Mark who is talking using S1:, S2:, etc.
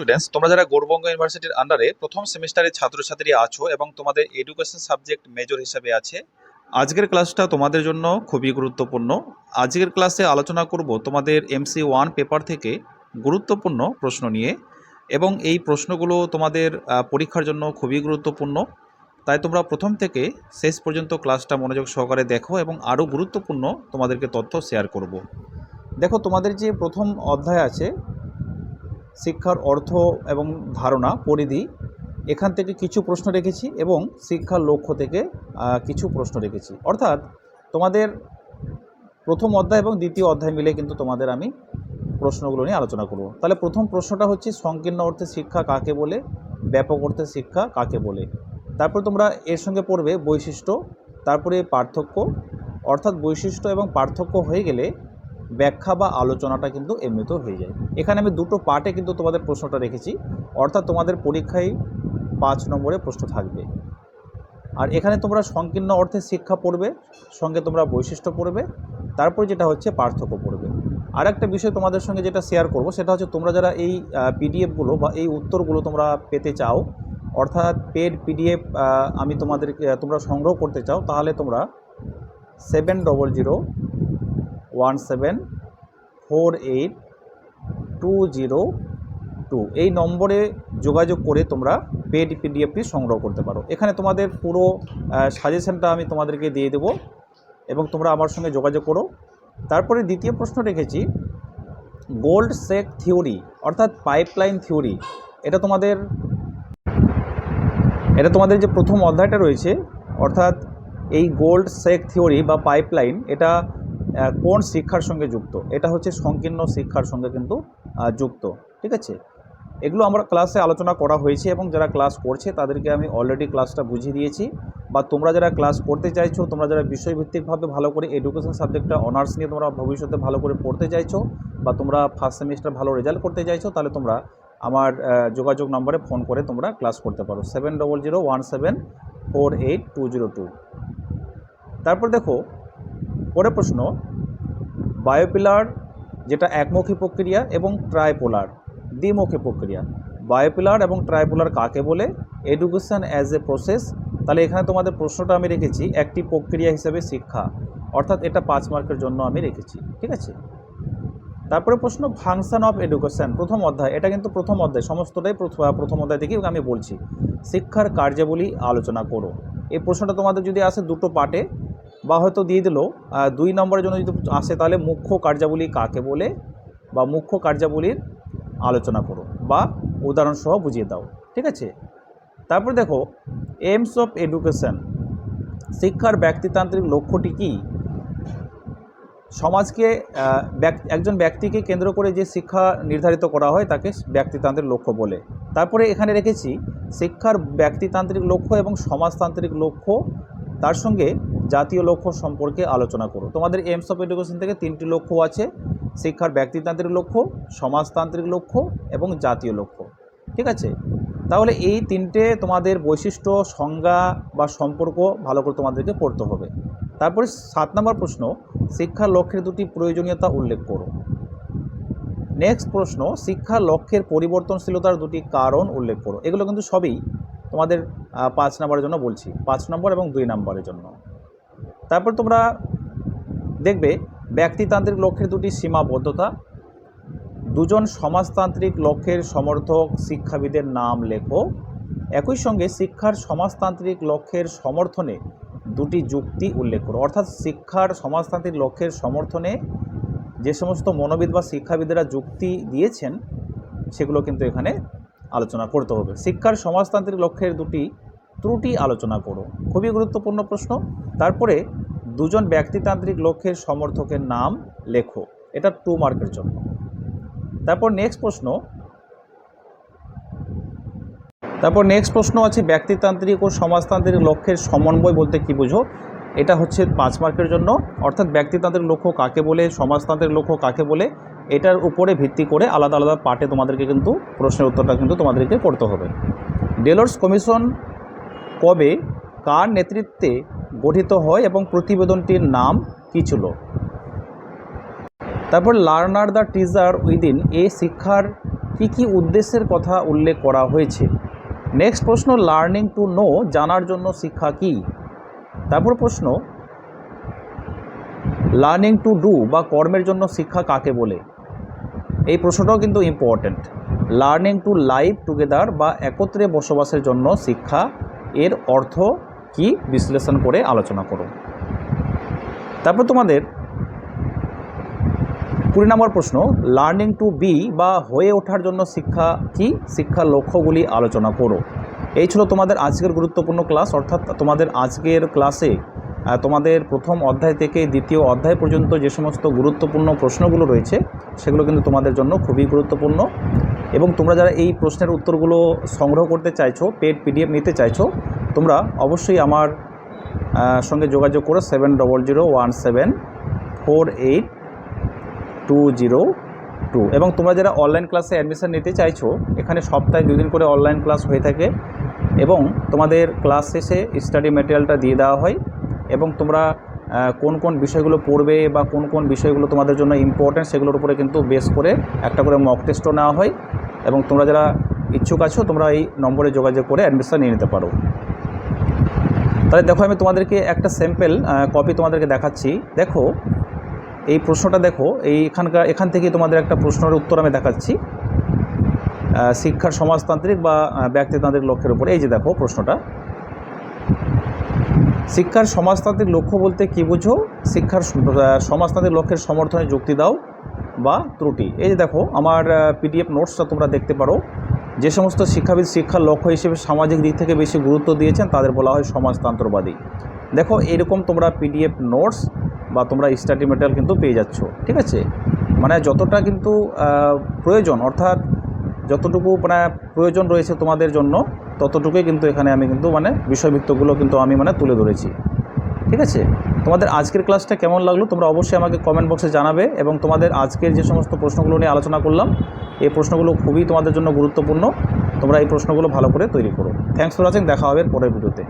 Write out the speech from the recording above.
S1: Students তোমরা যারা গৌরবঙ্গ ইউনিভার্সিটির আন্ডারে প্রথম সেমিস্টারের ছাত্রছাত্রী আছো এবং তোমাদের এডুকেশন সাবজেক্ট মেজর হিসাবে আছে, আজকের ক্লাসটা তোমাদের জন্য খুবই গুরুত্বপূর্ণ। আজকের ক্লাসে আলোচনা করব তোমাদের এমসি ওয়ান পেপার থেকে গুরুত্বপূর্ণ প্রশ্ন নিয়ে এবং এই প্রশ্নগুলো তোমাদের পরীক্ষার জন্য খুবই গুরুত্বপূর্ণ। তাই তোমরা প্রথম থেকে শেষ পর্যন্ত ক্লাসটা মনোযোগ সহকারে দেখো এবং আরও গুরুত্বপূর্ণ তোমাদেরকে তথ্য শেয়ার করব। দেখো তোমাদের যে প্রথম অধ্যায় আছে শিক্ষার অর্থ এবং ধারণা পরিধি, এখান থেকে কিছু প্রশ্ন রেখেছি এবং শিক্ষার লক্ষ্য থেকে কিছু প্রশ্ন রেখেছি। অর্থাৎ তোমাদের প্রথম অধ্যায় এবং দ্বিতীয় অধ্যায় মিলে কিন্তু তোমাদের আমি প্রশ্নগুলো নিয়ে আলোচনা করব। তাহলে প্রথম প্রশ্নটা হচ্ছে সংকীর্ণ অর্থে শিক্ষা কাকে বলে, ব্যাপক অর্থে শিক্ষা কাকে বলে? তারপর তোমরা এর সঙ্গে পড়বে বৈশিষ্ট্য, তারপরে পার্থক্য, অর্থাৎ বৈশিষ্ট্য এবং পার্থক্য হয়ে গেলে ব্যাখ্যা বা আলোচনাটা কিন্তু এমনিতেও হয়ে যায়। এখানে আমি দুটো পার্টে কিন্তু তোমাদের প্রশ্নটা রেখেছি। অর্থাৎ তোমাদের পরীক্ষায় পাঁচ নম্বরে প্রশ্ন থাকবে। আর এখানে তোমরা সংকীর্ণ অর্থে শিক্ষা পড়বে, সঙ্গে তোমরা বৈশিষ্ট্য পড়বে, তারপরে যেটা হচ্ছে পার্থক্য পড়বে। আর একটা বিষয় তোমাদের সঙ্গে যেটা শেয়ার করব, সেটা হচ্ছে তোমরা যারা এই পিডিএফগুলো বা এই উত্তরগুলো তোমরা পেতে চাও, অর্থাৎ পেড পিডিএফ আমি তোমাদের তোমরা সংগ্রহ করতে চাও, তাহলে তোমরা seven double zero one seven four eight two zero two. এই নম্বরে যোগাযোগ করে তোমরা পেড পিডিএফটি সংগ্রহ করতে পারো। এখানে তোমাদের পুরো সাজেশনটা আমি তোমাদেরকে দিয়ে দেবো এবং তোমরা আমার সঙ্গে যোগাযোগ করো। তারপরে দ্বিতীয় প্রশ্ন রেখেছি, গোল্ড সেক থিওরি অর্থাৎ পাইপলাইন থিওরি, এটা তোমাদের এটা তোমাদের যে প্রথম অধ্যায়টা রয়েছে, অর্থাৎ এই গোল্ড সেক থিওরি বা পাইপলাইন, এটা কোন শিক্ষার সঙ্গে যুক্ত? এটা হচ্ছে সংকীর্ণ শিক্ষার সঙ্গে কিন্তু যুক্ত, ঠিক আছে? এগুলো আমরা ক্লাসে আলোচনা করা হয়েছে এবং যারা ক্লাস করছে তাদেরকে আমি অলরেডি ক্লাসটা বুঝিয়ে দিয়েছি। বা তোমরা যারা ক্লাস করতে চাইছো, তোমরা যারা বিষয়ভিত্তিকভাবে ভালো করে এডুকেশন সাবজেক্টটা অনার্স নিয়ে তোমরা ভবিষ্যতে ভালো করে পড়তে চাইছো বা তোমরা ফার্স্ট সেমিস্টার ভালো রেজাল্ট করতে চাইছো, তাহলে তোমরা আমার যোগাযোগ নম্বরে ফোন করে তোমরা ক্লাস করতে পারো। Seven double zero one seven four eight two zero two তারপর দেখো পরের প্রশ্ন, বায়োপিলার যেটা একমুখী প্রক্রিয়া এবং ট্রাইপোলার, দ্বিমুখী প্রক্রিয়া। বায়োপিলার এবং ট্রাইপোলার কাকে বলে? এডুকেশন অ্যাজ এ প্রসেস তাহলে এখানে তোমাদের প্রশ্নটা আমি রেখেছি, একটি প্রক্রিয়া হিসেবে শিক্ষা। অর্থাৎ এটা পাঁচ মার্কের জন্য আমি রেখেছি, ঠিক আছে? তারপরে প্রশ্ন ফাংশন অফ এডুকেশন প্রথম অধ্যায়। এটা কিন্তু প্রথম অধ্যায়, সমস্তটাই প্রথ- প্রথম অধ্যায় থেকেই আমি বলছি। শিক্ষার কার্যাবলী আলোচনা করো। এই প্রশ্নটা তোমাদের যদি আসে দুটো পার্টে বা হয়তো দিয়ে দিল দুই নম্বরের জন্য যদি আসে তাহলে মুখ্য কার্যাবলী কাকে বলে বা মুখ্য কার্যাবলীর আলোচনা করো বা উদাহরণসহ বুঝিয়ে দাও, ঠিক আছে? তারপর দেখো এইমস অফ এডুকেশন শিক্ষার ব্যক্তিতান্ত্রিক লক্ষ্যটি কী? সমাজকে একজন ব্যক্তিকে কেন্দ্র করে যে শিক্ষা নির্ধারিত করা হয় তাকে ব্যক্তিতান্ত্রিক লক্ষ্য বলে। তারপরে এখানে রেখেছি, শিক্ষার ব্যক্তিতান্ত্রিক লক্ষ্য এবং সমাজতান্ত্রিক লক্ষ্য, তার সঙ্গে জাতীয় লক্ষ্য সম্পর্কে আলোচনা করো। তোমাদের এইমস অফ এডুকেশন থেকে তিনটি লক্ষ্য আছে। শিক্ষার ব্যক্তিতান্ত্রিক লক্ষ্য, সমাজতান্ত্রিক লক্ষ্য এবং জাতীয় লক্ষ্য। ঠিক আছে? তাহলে এই তিনটে তোমাদের বৈশিষ্ট্য, সংজ্ঞা বা সম্পর্ক ভালো করে তোমাদেরকে পড়তে হবে। তারপরে সাত নম্বর প্রশ্ন শিক্ষার লক্ষ্যের দুটি প্রয়োজনীয়তা উল্লেখ করো। নেক্সট প্রশ্ন, শিক্ষা লক্ষ্যের পরিবর্তনশীলতার দুটি কারণ উল্লেখ করো। এগুলো কিন্তু সবই তোমাদের পাঁচ নম্বরের জন্য বলছি। পাঁচ নম্বর এবং দুই নম্বরের জন্য। তারপর তোমরা দেখবে ব্যক্তিতান্ত্রিক লক্ষ্যের দুটি সীমাবদ্ধতা। দুজন সমাজতান্ত্রিক লক্ষ্যের সমর্থক শিক্ষাবিদের নাম লেখো। একই সঙ্গে শিক্ষার সমাজতান্ত্রিক লক্ষ্যের সমর্থনে দুটি যুক্তি উল্লেখ করো। অর্থাৎ শিক্ষার সমাজতান্ত্রিক লক্ষ্যের সমর্থনে যে সমস্ত মনোবিদ বা শিক্ষাবিদেরা যুক্তি দিয়েছেন, সেগুলো কিন্তু এখানে আলোচনা করতে হবে। শিক্ষার সমাজতান্ত্রিক লক্ষ্যের দুটি ত্রুটি আলোচনা করো। খুবই গুরুত্বপূর্ণ প্রশ্ন। তারপরে দুজন ব্যক্তিতান্ত্রিক লক্ষ্যের সমর্থকের নাম লেখো। এটা টু মার্কের জন্য। তারপর নেক্সট প্রশ্ন। তারপর নেক্সট প্রশ্ন আছে, ব্যক্তিতান্ত্রিক ও সমাজতান্ত্রিক লক্ষ্যের সমন্বয় বলতে কি বুঝো? এটা হচ্ছে পাঁচ মার্কের জন্য। অর্থাৎ ব্যক্তিতান্ত্রিক লক্ষ্য কাকে বলে, সমাজতান্ত্রিক লক্ষ্য কাকে বলে, এটার উপরে ভিত্তি করে আলাদা আলাদা পার্টে তোমাদেরকে কিন্তু প্রশ্নের উত্তরটা কিন্তু তোমাদেরকে করতে হবে। ডেলোর্স কমিশন কবে, কার নেতৃত্বে গঠিত হয় এবং প্রতিবেদনটির নাম কী ছিল? তারপর learner the teacher within a শিক্ষার কি কি উদ্দেশ্যের কথা উল্লেখ করা হয়েছে? নেক্সট প্রশ্ন, লার্নিং টু নো জানার জন্য শিক্ষা কি? তারপর প্রশ্ন, লার্নিং টু ডু বা কর্মের জন্য শিক্ষা কাকে বলে? এই প্রশ্নটাও কিন্তু important learning to live together বা একত্রে বসবাসের জন্য শিক্ষা এর অর্থ কি বিশ্লেষণ করে আলোচনা করো। তারপর তোমাদের কুড়ি নম্বর প্রশ্ন লার্নিং টু বি বা হয়ে ওঠার জন্য শিক্ষা কি? শিক্ষার লক্ষ্যগুলি আলোচনা করো। এই ছিল তোমাদের আজকের গুরুত্বপূর্ণ ক্লাস, অর্থাৎ তোমাদের আজকের ক্লাসে তোমাদের প্রথম অধ্যায় থেকে দ্বিতীয় অধ্যায় পর্যন্ত যে সমস্ত গুরুত্বপূর্ণ প্রশ্নগুলো রয়েছে, সেগুলো কিন্তু তোমাদের জন্য খুবই গুরুত্বপূর্ণ। এবং তোমরা যারা এই প্রশ্নের উত্তরগুলো সংগ্রহ করতে চাইছো পেড পিডিএফ নিতে চাইছো তোমরা অবশ্যই আমার সঙ্গে যোগাযোগ করো seven double zero one seven four eight two zero two এবং তোমরা যারা অনলাইন ক্লাসে অ্যাডমিশান নিতে চাইছো, এখানে সপ্তাহে দুদিন করে অনলাইন ক্লাস হয়ে থাকে এবং তোমাদের ক্লাস শেষে স্টাডি ম্যাটেরিয়ালটা দিয়ে দেওয়া হয় এবং তোমরা কোন কোন বিষয়গুলো পড়বে বা কোন কোন বিষয়গুলো তোমাদের জন্য ইম্পর্ট্যান্ট সেগুলোর উপরে কিন্তু বেস করে একটা করে মক টেস্টও নেওয়া হয় এবং তোমরা যারা ইচ্ছুক আছো, তোমরা এই নম্বরে যোগাযোগ করে অ্যাডমিশন নিয়ে নিতে পারো। তাহলে দেখো আমি তোমাদেরকে একটা স্যাম্পেল কপি তোমাদেরকে দেখাচ্ছি। দেখো, এই প্রশ্নটা দেখো, এই এখানকার, এখান থেকে তোমাদের একটা প্রশ্নের উত্তর আমি দেখাচ্ছি। শিক্ষার সমাজতান্ত্রিক বা ব্যক্তিতান্ত্রিক লক্ষ্যের উপরে। এই যে দেখো প্রশ্নটা। শিক্ষার সমাজতান্ত্রিক লক্ষ্য বলতে কি বুঝো? শিক্ষার সমাজতান্ত্রিক লক্ষ্যের সমর্থনে যুক্তি দাও বা ত্রুটি। এই যে দেখো, আমার পিডিএফ নোটসটা তোমরা দেখতে পারো। যে সমস্ত শিক্ষাবিদ, শিক্ষার লক্ষ্য হিসেবে সামাজিক দিক থেকে বেশি গুরুত্ব দিয়েছেন, তাদের বলা হয় সমাজতন্ত্রবাদী। দেখো, এরকম তোমরা পিডিএফ নোটস বা তোমরা স্টাডি মেটেরিয়াল কিন্তু পেয়ে যাচ্ছ, ঠিক আছে? মানে যতটা কিন্তু প্রয়োজন, অর্থাৎ যতটুকু মানে প্রয়োজন রয়েছে তোমাদের জন্য ততটুকুই কিন্তু এখানে আমি কিন্তু মানে বিষয়বৃত্তগুলো কিন্তু আমি মানে তুলে ধরেছি, ঠিক আছে? তোমাদের আজকের ক্লাসটা কেমন লাগল? তোমরা অবশ্যই আমাকে কমেন্ট বক্সে জানাবে এবং তোমাদের আজকের যে সমস্ত প্রশ্নগুলো নিয়ে আলোচনা করলাম এই প্রশ্নগুলো খুবই তোমাদের জন্য গুরুত্বপূর্ণ। তোমরা এই প্রশ্নগুলো ভালো করে তৈরি করো। থ্যাংকস ফর ওয়াচিং দেখা হবে পরের ভিডিওতে।